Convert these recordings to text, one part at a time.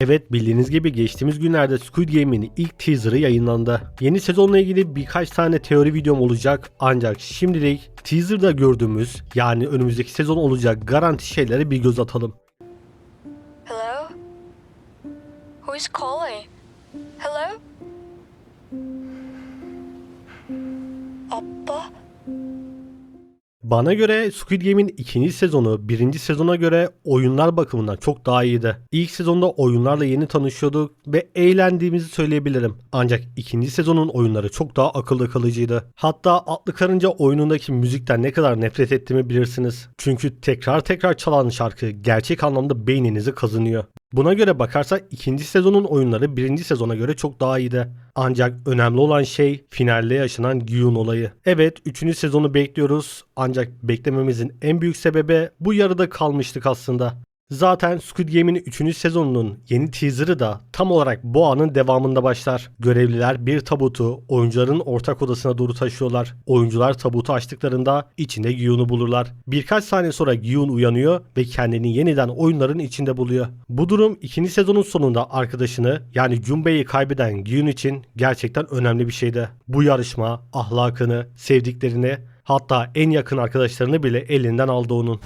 Evet bildiğiniz gibi geçtiğimiz günlerde Squid Game'in ilk teaserı yayınlandı. Yeni sezonla ilgili birkaç tane teori videom olacak ancak şimdilik teaserda gördüğümüz yani önümüzdeki sezon olacak garanti şeylere bir göz atalım. Hello? Who is calling? Hello? Bana göre Squid Game'in ikinci sezonu birinci sezona göre oyunlar bakımından çok daha iyiydi. İlk sezonda oyunlarla yeni tanışıyorduk ve eğlendiğimizi söyleyebilirim. Ancak ikinci sezonun oyunları çok daha akılda kalıcıydı. Hatta Atlı Karınca oyunundaki müzikten ne kadar nefret ettiğimi bilirsiniz. Çünkü tekrar tekrar çalan şarkı gerçek anlamda beyninizi kazınıyor. Buna göre bakarsak ikinci sezonun oyunları birinci sezona göre çok daha iyiydi. Ancak önemli olan şey finalde yaşanan Gyun olayı. Evet 3. sezonu bekliyoruz ancak beklememizin en büyük sebebi bu yarıda kalmıştık aslında. Zaten Squid Game'in 3. sezonunun yeni teaserı da tam olarak bu anın devamında başlar. Görevliler bir tabutu oyuncuların ortak odasına doğru taşıyorlar. Oyuncular tabutu açtıklarında içinde Gyun'u bulurlar. Birkaç saniye sonra Gyun uyanıyor ve kendini yeniden oyunların içinde buluyor. Bu durum ikinci sezonun sonunda arkadaşını yani Junbei'yi kaybeden Gyun için gerçekten önemli bir şeydi. Bu yarışma ahlakını, sevdiklerini hatta en yakın arkadaşlarını bile elinden aldı onun.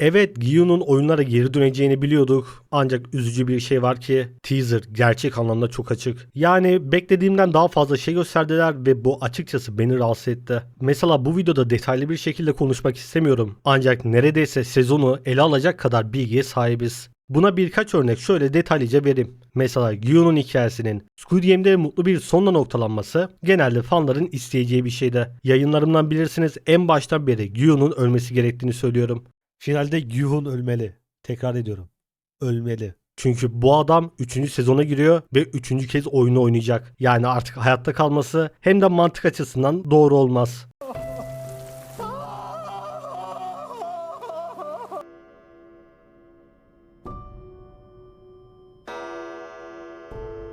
Evet Giyun'un oyunlara geri döneceğini biliyorduk. Ancak üzücü bir şey var ki teaser gerçek anlamda çok açık. Yani beklediğimden daha fazla şey gösterdiler ve bu açıkçası beni rahatsız etti. Mesela bu videoda detaylı bir şekilde konuşmak istemiyorum. Ancak neredeyse sezonu ele alacak kadar bilgiye sahibiz. Buna birkaç örnek şöyle detaylıca vereyim. Mesela Giyun'un hikayesinin Squid Game'de mutlu bir sonla noktalanması genelde fanların isteyeceği bir şeydi. Yayınlarımdan bilirsiniz en baştan beri Giyun'un ölmesi gerektiğini söylüyorum. Finalde Gyuhun ölmeli. Tekrar ediyorum. Ölmeli. Çünkü bu adam 3. sezona giriyor ve 3. kez oyunu oynayacak. Yani artık hayatta kalması hem de mantık açısından doğru olmaz.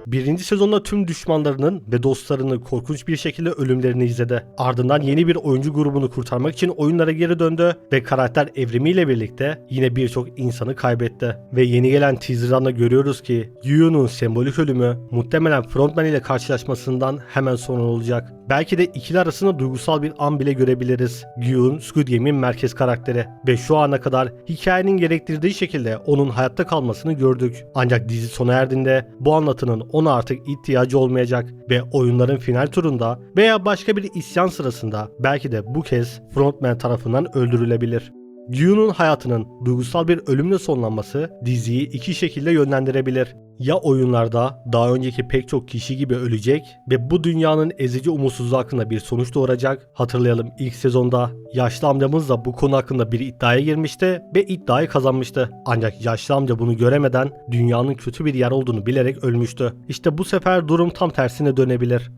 Birinci sezonda tüm düşmanlarının ve dostlarının korkunç bir şekilde ölümlerini izledi. Ardından yeni bir oyuncu grubunu kurtarmak için oyunlara geri döndü ve karakter evrimiyle birlikte yine birçok insanı kaybetti. Ve yeni gelen teaserdan da görüyoruz ki Yu'nun sembolik ölümü muhtemelen frontman ile karşılaşmasından hemen sonra olacak. Belki de ikili arasında duygusal bir an bile görebiliriz. Gyun, Squid Game'in merkez karakteri ve şu ana kadar hikayenin gerektirdiği şekilde onun hayatta kalmasını gördük. Ancak dizi sona erdiğinde bu anlatının ona artık ihtiyacı olmayacak ve oyunların final turunda veya başka bir isyan sırasında belki de bu kez frontman tarafından öldürülebilir. Gyun'un hayatının duygusal bir ölümle sonlanması diziyi iki şekilde yönlendirebilir Ya oyunlarda daha önceki pek çok kişi gibi ölecek ve bu dünyanın ezici umutsuzluğu hakkında bir sonuç doğuracak. Hatırlayalım ilk sezonda yaşlı amcamız da bu konu hakkında bir iddiaya girmişti ve iddiayı kazanmıştı. Ancak yaşlı amca bunu göremeden dünyanın kötü bir yer olduğunu bilerek ölmüştü. İşte bu sefer durum tam tersine dönebilir.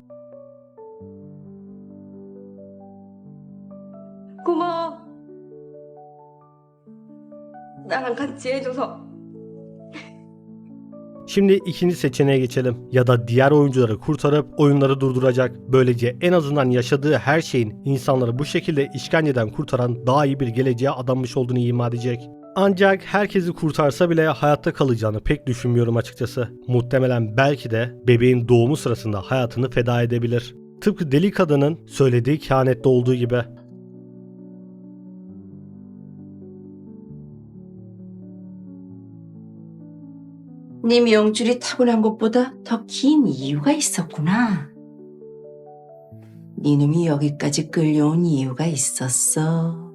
고마워. 나랑 같이 해줘서. Şimdi ikinci seçeneğe geçelim. Ya da diğer oyuncuları kurtarıp oyunları durduracak. Böylece en azından yaşadığı her şeyin insanları bu şekilde işkenceden kurtaran daha iyi bir geleceğe adanmış olduğunu ima edecek. Ancak herkesi kurtarsa bile hayatta kalacağını pek düşünmüyorum açıkçası. Muhtemelen belki de bebeğin doğumu sırasında hayatını feda edebilir. Tıpkı deli kadının söylediği kehanette olduğu gibi. 네 명줄이 타고난 것보다 더 긴 이유가 있었구나. 네 놈이 여기까지 끌려온 이유가 있었어.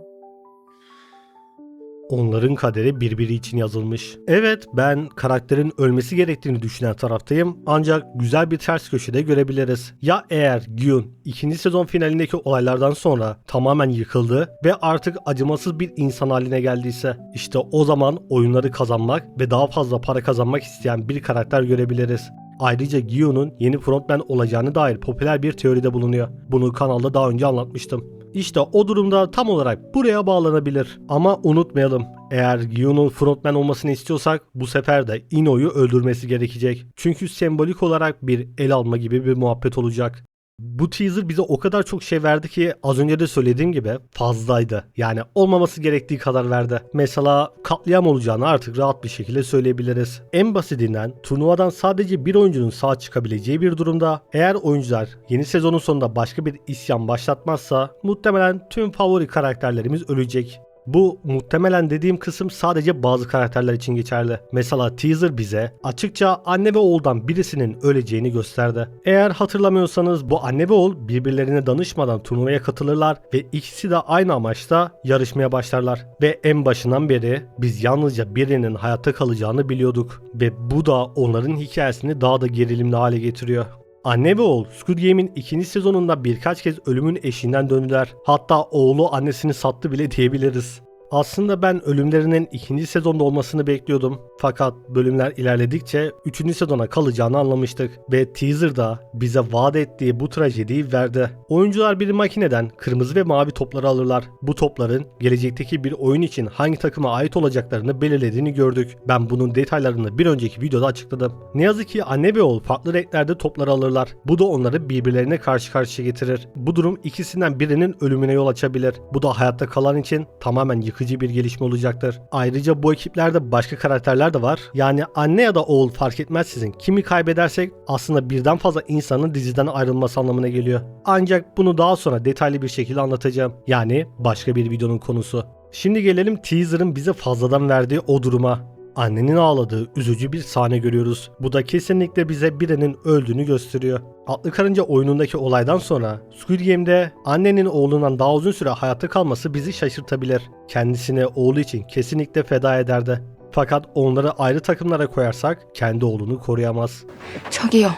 Onların kaderi birbiri için yazılmış. Evet ben karakterin ölmesi gerektiğini düşünen taraftayım ancak güzel bir ters köşede görebiliriz. Ya eğer Gyun ikinci sezon finalindeki olaylardan sonra tamamen yıkıldı ve artık acımasız bir insan haline geldiyse işte o zaman oyunları kazanmak ve daha fazla para kazanmak isteyen bir karakter görebiliriz. Ayrıca Gyun'un yeni frontman olacağını dair popüler bir teoride bulunuyor. Bunu kanalda daha önce anlatmıştım. İşte o durumda tam olarak buraya bağlanabilir. Ama unutmayalım eğer Gyun'un frontman olmasını istiyorsak bu sefer de Ino'yu öldürmesi gerekecek. Çünkü sembolik olarak bir el alma gibi bir muhabbet olacak. Bu teaser bize o kadar çok şey verdi ki az önce de söylediğim gibi fazlaydı. Yani olmaması gerektiği kadar verdi. Mesela katliam olacağını artık rahat bir şekilde söyleyebiliriz. En basitinden turnuvadan sadece bir oyuncunun sağ çıkabileceği bir durumda eğer oyuncular yeni sezonun sonunda başka bir isyan başlatmazsa muhtemelen tüm favori karakterlerimiz ölecek. Bu muhtemelen dediğim kısım sadece bazı karakterler için geçerli. Mesela teaser bize açıkça anne ve oğuldan birisinin öleceğini gösterdi. Eğer hatırlamıyorsanız bu anne ve oğul birbirlerine danışmadan turnuvaya katılırlar ve ikisi de aynı amaçta yarışmaya başlarlar. Ve en başından beri biz yalnızca birinin hayatta kalacağını biliyorduk. Ve bu da onların hikayesini daha da gerilimli hale getiriyor. Anne ve oğul Squid Game'in ikinci sezonunda birkaç kez ölümün eşiğinden döndüler. Hatta oğlu annesini sattı bile diyebiliriz. Aslında ben ölümlerinin ikinci sezonda olmasını bekliyordum. Fakat bölümler ilerledikçe 3. sezona kalacağını anlamıştık. Ve teaserda bize vaat ettiği bu trajediyi verdi. Oyuncular bir makineden kırmızı ve mavi topları alırlar. Bu topların gelecekteki bir oyun için hangi takıma ait olacaklarını belirlediğini gördük. Ben bunun detaylarını bir önceki videoda açıkladım. Ne yazık ki anne ve oğul farklı renklerde topları alırlar. Bu da onları birbirlerine karşı karşıya getirir. Bu durum ikisinden birinin ölümüne yol açabilir. Bu da hayatta kalan için tamamen yıkıcı bir gelişme olacaktır. Ayrıca bu ekiplerde başka karakterler de var. Yani anne ya da oğul fark etmezsizin kimi kaybedersek aslında birden fazla insanın diziden ayrılması anlamına geliyor. Ancak bunu daha sonra detaylı bir şekilde anlatacağım. Yani başka bir videonun konusu. Şimdi gelelim teaser'ın bize fazladan verdiği o duruma. Annenin ağladığı üzücü bir sahne görüyoruz. Bu da kesinlikle bize birinin öldüğünü gösteriyor. Atlı Karınca oyunundaki olaydan sonra Squid Game'de annenin oğlundan daha uzun süre hayatta kalması bizi şaşırtabilir. Kendisini oğlu için kesinlikle feda ederdi. Fakat onları ayrı takımlara koyarsak kendi oğlunu koruyamaz. 저기요.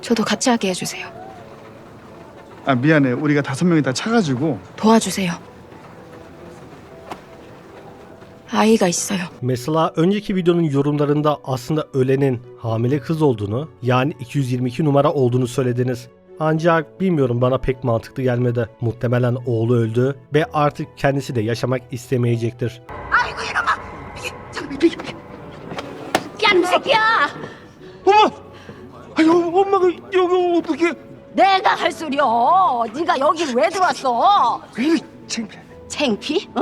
저도 같이 하게 해주세요. 아 미안해 우리가 다섯 명이 다 차가지고 도와주세요. 아이가 있어요. Mesela önceki videonun yorumlarında aslında ölenin hamile kız olduğunu yani 222 numara olduğunu söylediniz. Ancak bilmiyorum bana pek mantıklı gelmedi. Muhtemelen oğlu öldü ve artık kendisi de yaşamak istemeyecektir. 야, 이 새끼야! 어머 아유 엄마가 여기 어떻게 내가 할 소리여. 네가 여길 왜 들어왔어? 에이 창피해 창피? 어?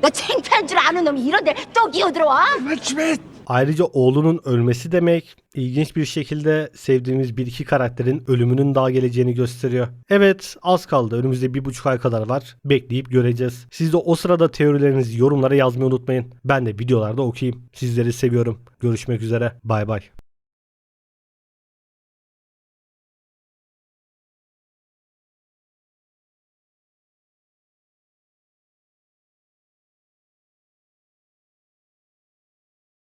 너 창피한 줄 아는 놈이 이런 데 또 기어들어와? 집에 Ayrıca oğlunun ölmesi demek ilginç bir şekilde sevdiğimiz bir iki karakterin ölümünün daha geleceğini gösteriyor. Evet az kaldı önümüzde bir buçuk ay kadar var bekleyip göreceğiz. Siz de o sırada teorilerinizi yorumlara yazmayı unutmayın. Ben de videolarda okuyayım. Sizleri seviyorum. Görüşmek üzere bay bay.